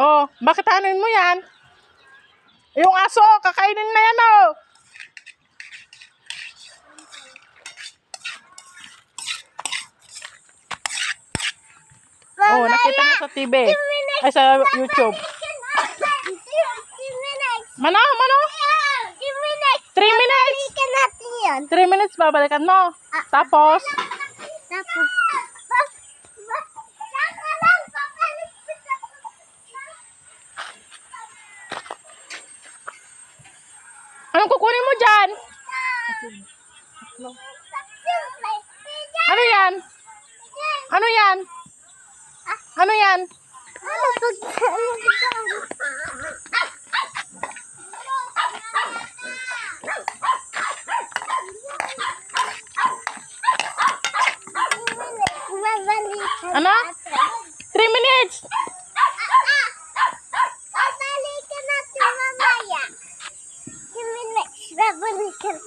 Oh, bakit anin mo yan? Yung aso, kakainin na yan oh. Oh, nakita mo sa TV. Ay, sa YouTube. Mano, mano? 3 minutes. Balikan natin yan. 3 minutes babalikan mo. Tapos, Tapos, anong kukunin mo dyan? Ano yan? Ano yan? Ano yan? Ano? 3 minutes. bunny can.